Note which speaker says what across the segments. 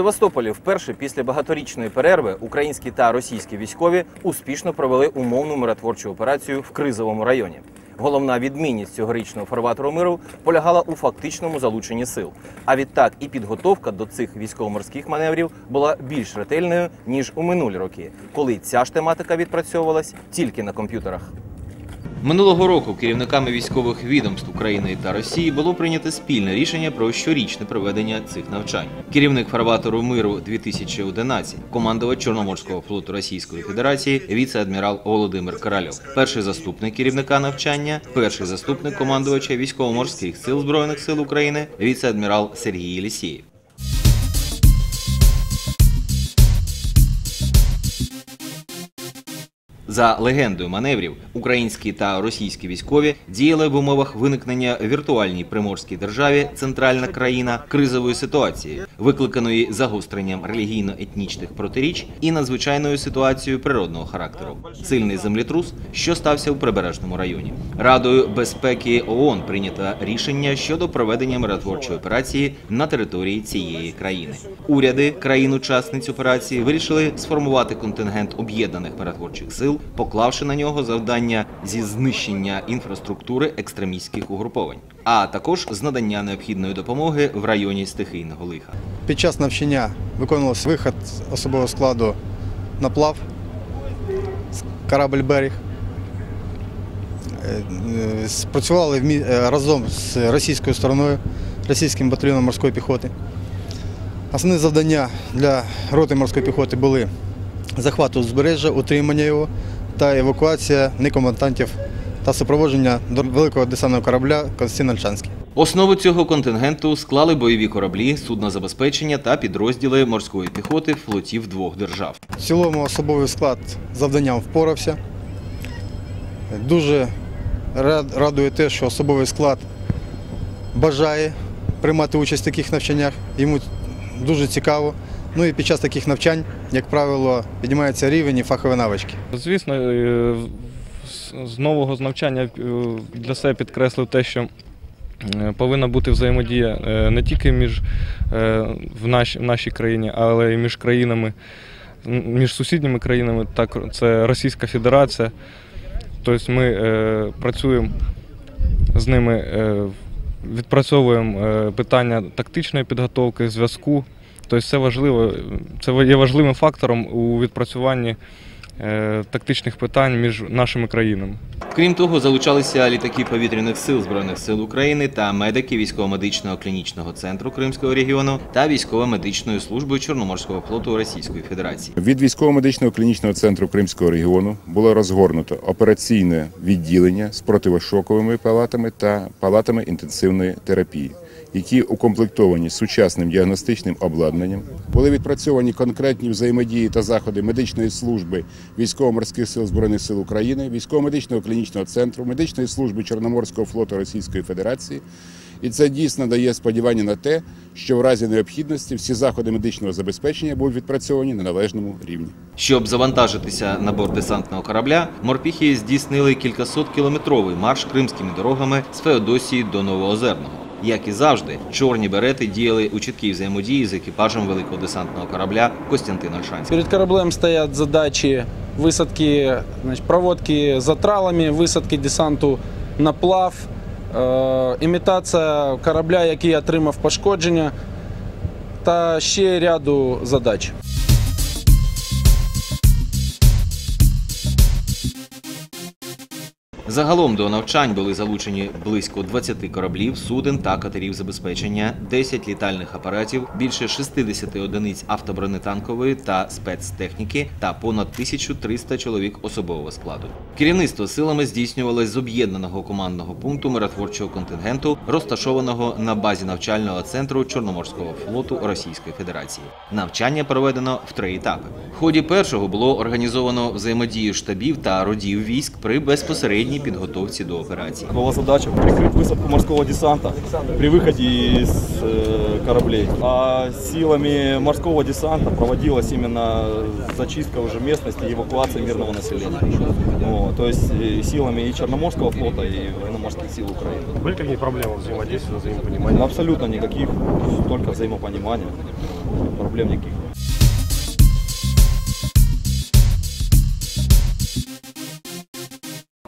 Speaker 1: Севастополі вперше після багаторічної перерви українські та російські військові успішно провели умовну миротворчу операцію в кризовому районі. Головна відмінність цьогорічного фарватеру миру полягала у фактичному залученні сил. А відтак і підготовка до цих військово-морських маневрів була більш ретельною ніж у минулі роки, коли ця ж тематика відпрацьовувалась тільки на комп'ютерах. Минулого року керівниками військових відомств України та Росії було прийнято спільне рішення про щорічне проведення цих навчань. Керівник фарватеру миру 2011, командувач Чорноморського флоту Російської Федерації, віце-адмірал Володимир Корольов, перший заступник керівника навчання, перший заступник командувача військово-морських сил збройних сил України, віце-адмірал Сергій Єлісєєв. За легендою маневрів, українські та російські військові діяли в умовах виникнення віртуальній приморській державі центральна країна кризової ситуації, викликаної загостренням релігійно-етнічних протиріч і надзвичайною ситуацією природного характеру. Сильний землетрус, що стався у прибережному районі. Радою безпеки ООН прийнято рішення щодо проведення миротворчої операції на території цієї країни. Уряди країн-учасниць операції вирішили сформувати контингент об'єднаних миротворчих сил, поклавши на нього завдання зі знищення інфраструктури екстремістських угруповань, а також з надання необхідної допомоги в районі стихійного лиха.
Speaker 2: Під час навчання виконувався виход особового складу на плав з корабль берег. Е, е, Спрацювали е, разом з російською стороною, російським батальйоном морської піхоти. Основні завдання для роти морської піхоти були захват узбережжя, утримання його та евакуація некомбатантів та супроводження до великого десантного корабля Константин Ольшанський.
Speaker 1: Основу цього контингенту склали бойові кораблі, судна забезпечення та підрозділи морської піхоти флотів двох держав.
Speaker 2: В цілому особовий склад завданням впорався. Дуже радує те, що особовий склад бажає приймати участь в таких навчаннях. Йому дуже цікаво. Ну і під час таких навчань, як правило, піднімається рівень і фахові навички.
Speaker 3: Звісно, е, з- нового навчання е, для себе підкреслив те, що е, повинна бути взаємодія не тільки між в нашій, в нашій країні, але й між країнами, між сусідніми країнами. Так, це Російська Федерація. Тобто ми працюємо з ними, відпрацьовуємо питання тактичної підготовки, зв'язку. Тобто це важливо, це є важливим фактором у відпрацюванні е, тактичних питань між нашими країнами.
Speaker 1: Крім того, залучалися літаки повітряних сил збройних сил України та медики військово-медичного клінічного центру Кримського регіону та військово-медичної служби Чорноморського флоту Російської Федерації.
Speaker 4: Від військово-медичного клінічного центру Кримського регіону було розгорнуто операційне відділення з противошоковими палатами та палатами інтенсивної терапії, які укомплектовані сучасним діагностичним обладнанням. Були відпрацьовані конкретні взаємодії та заходи медичної служби військово-морських сил збройних сил України, військово-медичного клінічного центру, медичної служби Чорноморського флоту Російської Федерації. І це дійсно дає сподівання на те, що в разі необхідності всі заходи медичного забезпечення будуть відпрацьовані на належному рівні.
Speaker 1: Щоб завантажитися на борт десантного корабля, морпіхи здійснили кількасоткілометровий марш кримськими дорогами з Феодосії до Новоозерного. Як і завжди, чорні берети діяли у чіткій взаємодії з екіпажем великого десантного корабля Костянтин Ольшанський.
Speaker 5: Перед кораблем стоят задачи высадки, значит, проводки за тралами, висадки десанту на плав, е, імітація корабля, який отримав пошкодження, та ще ряду задач.
Speaker 1: Загалом до навчань були залучені близько 20 кораблів, суден та катерів забезпечення, 10 літальних апаратів, більше 60 одиниць автобронетанкової та спецтехніки та понад 1300 чоловік особового складу. Керівництво силами здійснювалось з об'єднаного командного пункту миротворчого контингенту, розташованого на базі навчального центру Чорноморського флоту Російської Федерації. Навчання проведено в три етапи. В ході першого було організовано взаємодію штабів та родів військ при безпосередній успішній підготовці до операції.
Speaker 6: Была задача прикрыть высадку морского десанта при выходе из э, кораблей. А силами морского десанта проводилась именно зачистка уже местности и эвакуация мирного населения. Вот, то есть э, силами и Черноморского флота, и военно-морских сил Украины.
Speaker 7: Были какие проблемы взаимодействия, взаимопонимания?
Speaker 6: Абсолютно никаких, только взаимопонимания, проблем никаких.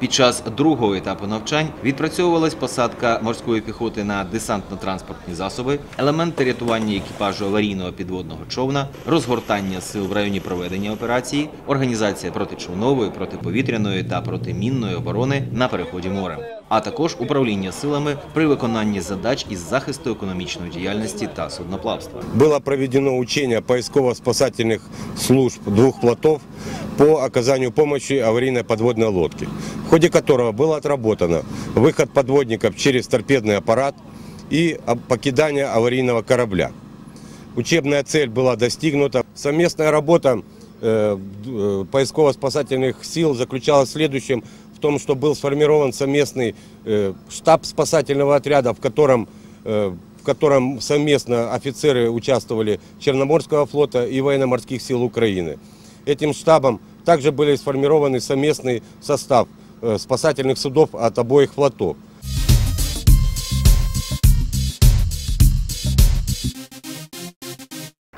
Speaker 1: Під час другого етапу навчань відпрацьовувалась посадка морської піхоти на десантно-транспортні засоби, елементи рятування екіпажу аварійного підводного човна, розгортання сил в районі проведення операції, організація протичовнової, протиповітряної та протимінної оборони на переході морем, а також управління силами при виконанні задач із захисту економічної діяльності та судноплавства.
Speaker 8: Было проведено учение поисково-спасательных служб двух плотов по оказанию помощи аварийной подводной лодке, в ходе которого было отработано выход подводников через торпедный аппарат и об- покидание аварийного корабля. Учебная цель была достигнута. Совместная работа э, д- э, поисково-спасательных сил заключалась в следующем, в том, что был сформирован совместный э, штаб спасательного отряда, в котором, э, в котором совместно офицеры участвовали Черноморского флота и военно-морских сил Украины. Этим штабом также были сформированы совместный состав э, спасательных судов от обоих флотов.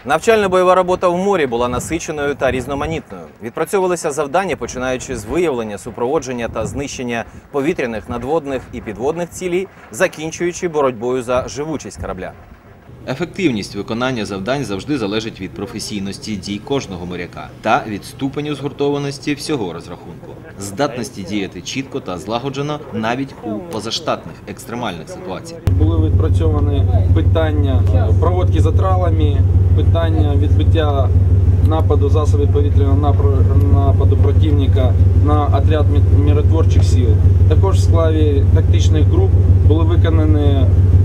Speaker 1: Навчально-бойова робота в морі була насиченою та різноманітною. Відпрацьовувалися завдання, починаючи з виявлення, супроводження та знищення повітряних, надводних і підводних цілей, закінчуючи боротьбою за живучість корабля. Ефективність виконання завдань завжди залежить від професійності дій кожного моряка та від ступеню згуртованості всього розрахунку, здатності діяти чітко та злагоджено навіть у позаштатних екстремальних ситуаціях.
Speaker 5: Були відпрацьовані питання проводки за тралами, питання відбиття нападу засобів повітряного нападу противника на отряд мі- миротворчих сил. Також в складі тактичних груп були виконані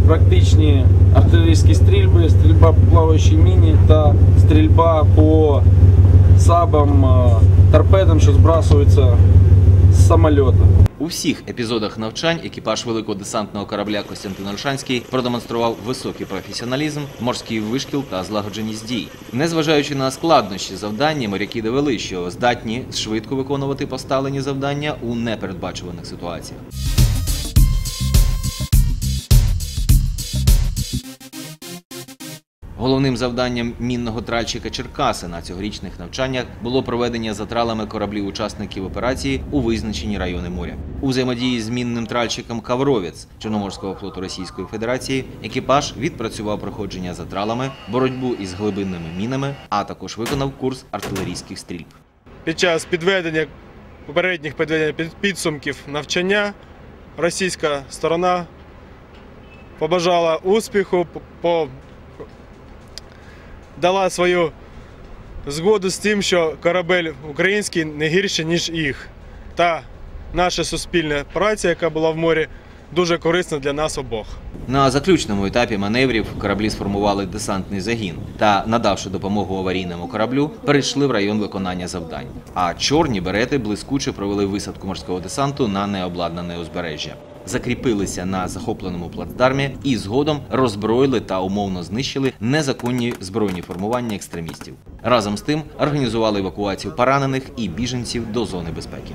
Speaker 5: практичні артилерійські стрільби, стрільба по плаваючій міні та стрільба по сабам, е, торпедам, що збрасуються з самольоту.
Speaker 1: У всіх епізодах навчань екіпаж великого десантного корабля Костянтин Ольшанський продемонстрував високий професіоналізм, морський вишкіл та злагодженість дій. Незважаючи на складнощі завдання, моряки довели, що здатні швидко виконувати поставлені завдання у непередбачуваних ситуаціях. Головним завданням мінного тральщика Черкаси на цьогорічних навчаннях було проведення затралами кораблів учасників операції у визначені райони моря. У взаємодії з мінним тральщиком Кавровець Чорноморського флоту Російської Федерації екіпаж відпрацював проходження затралами, боротьбу із глибинними мінами, а також виконав курс артилерійських стрільб.
Speaker 7: Під час підведення попередніх підведення під- підсумків навчання російська сторона побажала успіху, по... дала свою згоду з тим, що корабель український не гірше, ніж їх. Та наша суспільна праця, яка була в морі, дуже корисна для нас обох.
Speaker 1: На заключному етапі маневрів кораблі сформували десантний загін та, надавши допомогу аварійному кораблю, перейшли в район виконання завдань. А чорні берети блискуче провели висадку морського десанту на необладнане узбережжя. Закріпилися на захопленому плацдармі і згодом роззброїли та умовно знищили незаконні збройні формування екстремістів. Разом з тим організували евакуацію поранених і біженців до зони безпеки.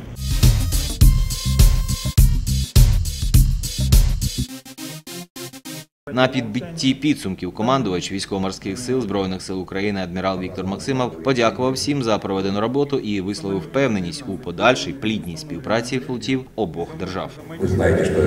Speaker 1: На підбитті підсумків командувач військово-морських сил збройних сил України адмірал Віктор Максимов подякував всім за проведену роботу і висловив впевненість у подальшій плідній співпраці флотів обох держав.
Speaker 9: Вы знаете, что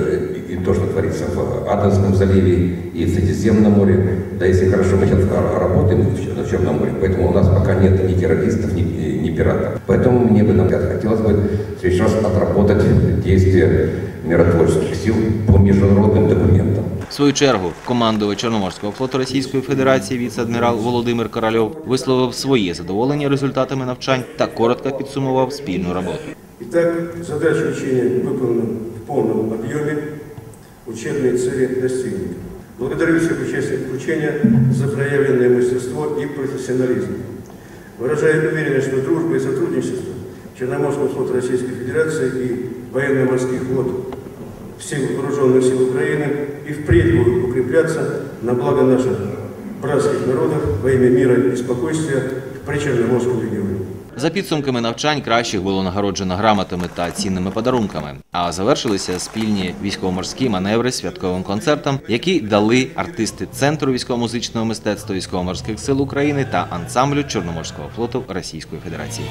Speaker 9: и то, что творится в Аденском заливе и в Средиземном море, да если хорошо мы сейчас ра- работаем в Черном море, поэтому у нас пока нет ни террористов, ни, ни пиратов. Поэтому мне бы, например, хотелось бы сейчас отработать действия миротворческих сил по международным документам.
Speaker 1: В свою чергу командувач Чорноморського флоту Російської Федерації віце-адмірал Володимир Корольов висловив своє задоволення результатами навчань та коротко підсумував спільну роботу.
Speaker 10: Итак, задача учения выполнена в полном объеме, учебные цели достигнуты. Благодарю всех участников учения за проявленное мастерство и профессионализм. Выражаю уверенность, что дружба и сотрудничество Черноморского флота Российской Федерации и военно-морских флот всех вооруженных сил Украины и впредь будут укрепляться на благо наших братских народов во имя мира и спокойствия в Причерноморском регионе.
Speaker 1: За підсумками навчань кращих було нагороджено грамотами та цінними подарунками. А завершилися спільні військово-морські маневри святковим концертом, які дали артисти Центру військово-музичного мистецтва військово-морських сил України та ансамблю Чорноморського флоту Російської Федерації.